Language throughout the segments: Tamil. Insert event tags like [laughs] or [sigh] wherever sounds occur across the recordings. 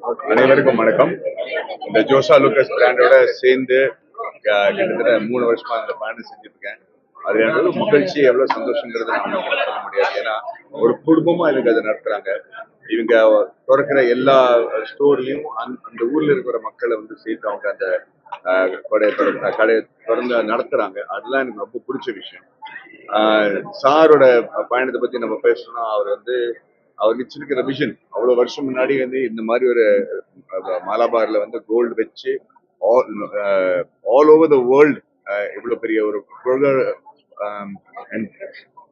அனைவருக்கும் வணக்கம். இந்த ஜோசா லூக்கஸ் பிராண்டோட சேர்ந்து கிட்டத்தட்ட மூணு வருஷமா அந்த பயணம் செஞ்சுட்டு இருக்கேன் அது எவ்வளவு மகிழ்ச்சி எவ்வளவு சந்தோஷங்கிறது நான் சொல்ல முடியாது. ஏன்னா ஒரு குடும்பமா இவங்க அதை நடத்துறாங்க. இவங்க திறக்கிற எல்லா ஸ்டோர்லயும் அந்த ஊர்ல இருக்கிற மக்களை வந்து சேர்த்து அவங்க அந்த கடையை திறந்து கடையை திறந்து நடத்துறாங்க. அதெல்லாம் எனக்கு ரொம்ப பிடிச்ச விஷயம். ஆஹ் சாரோட பயணத்தை பத்தி நம்ம பேசணும்னா அவர் வந்து அவர் வச்சிருக்கிற விஷன் அவ்வளவு வருஷம் முன்னாடி வந்து இந்த மாதிரி ஒரு மாலாபார்ல வந்து கோல்டு வச்சு ஆல் ஓவர் த வேர்ல்டு இவ்வளவு பெரிய ஒரு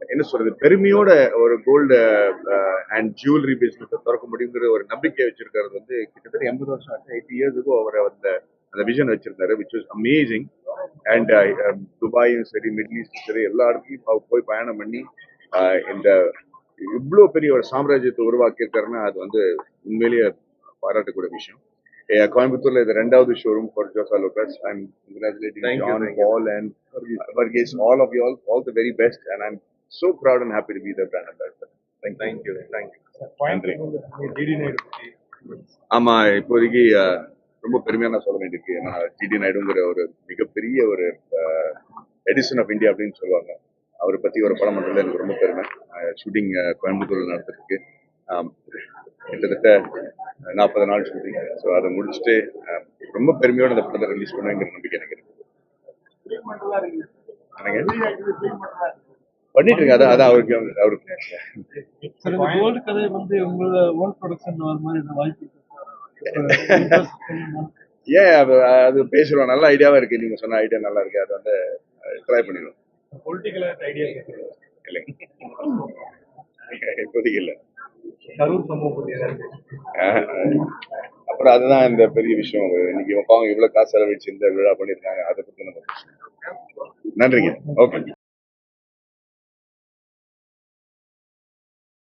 என்ன சொல்றது பெருமையோட ஒரு கோல்டு அண்ட் ஜுவல்லரி பிசினஸ் திறக்க முடியுங்கிற ஒரு நம்பிக்கை வச்சிருக்கிறது வந்து கிட்டத்தட்ட எண்பது வருஷம் ஆச்சு. எயிட்டி இயர்ஸுக்கு அவர் அந்த அந்த விஷன் வச்சிருந்தாரு விச் வாஸ் அமேசிங் அண்ட் துபாயும் சரி மிடில் ஈஸ்டும் சரி எல்லா இடத்துலையும் போய் பயணம் பண்ணி இந்த இவ்வளோ பெரிய ஒரு சாம்ராஜ்யத்தை உருவாக்கியிருக்காருன்னா அது வந்து உண்மையிலேயே பாராட்டக்கூடிய விஷயம். கோயம்புத்தூர்ல இது ரெண்டாவது showroom for Jos Alukkas I'm congratulating John. Paul and Varghese all of you all all the very best and and happy to be the brand ambassador. Thank you. Thank you thank you நன்றி டிடி நாயுடு பத்தி ஆமா இப்போதைக்கு ரொம்ப பெருமையா நான் சொல்ல வேண்டியிருக்கு. ஏன்னா ஜிடி நாயுடுங்கிற ஒரு மிகப்பெரிய ஒரு எடிசன் ஆஃப் இந்தியா அப்படின்னு சொல்லுவாங்க. அவரை பத்தி ஒரு படம் பண்றது எனக்கு ரொம்ப பெருமை. ஷூட்டிங் கோயம்புத்தூர்ல நடத்திருக்கு கிட்டத்தட்ட நாற்பது நாள் ஷூட்டிங் ஸோ அதை முடிச்சுட்டு ரொம்ப பெருமையோட அந்த படத்தை ரிலீஸ் பண்ணுவேங்கிற நம்பிக்கை எனக்கு? பண்ணிட்டு இருக்கு அதான் அதான் அவருக்கு அவருக்கு. [laughs] ஏன் அது அது பேசுறோம். நல்ல ஐடியாவா இருக்கு. நீங்க சொன்ன ஐடியா நல்லா இருக்கு. அதை வந்து ட்ரை பண்ணிடுவோம். பொலிட்டிக்கல் ஐடியா இல்லைங்க. இப்போதைக்கு இல்லை கரூர் சம்பவம். அப்புறம் அதுதான் இந்த பெரிய விஷயம். இன்னைக்கு பாவம் இவ்வளவு காசு செலவழிச்சு இந்த விழா பண்ணிருக்காங்க. அதை பத்தி நம்ம. நன்றிங்க. ஓகே.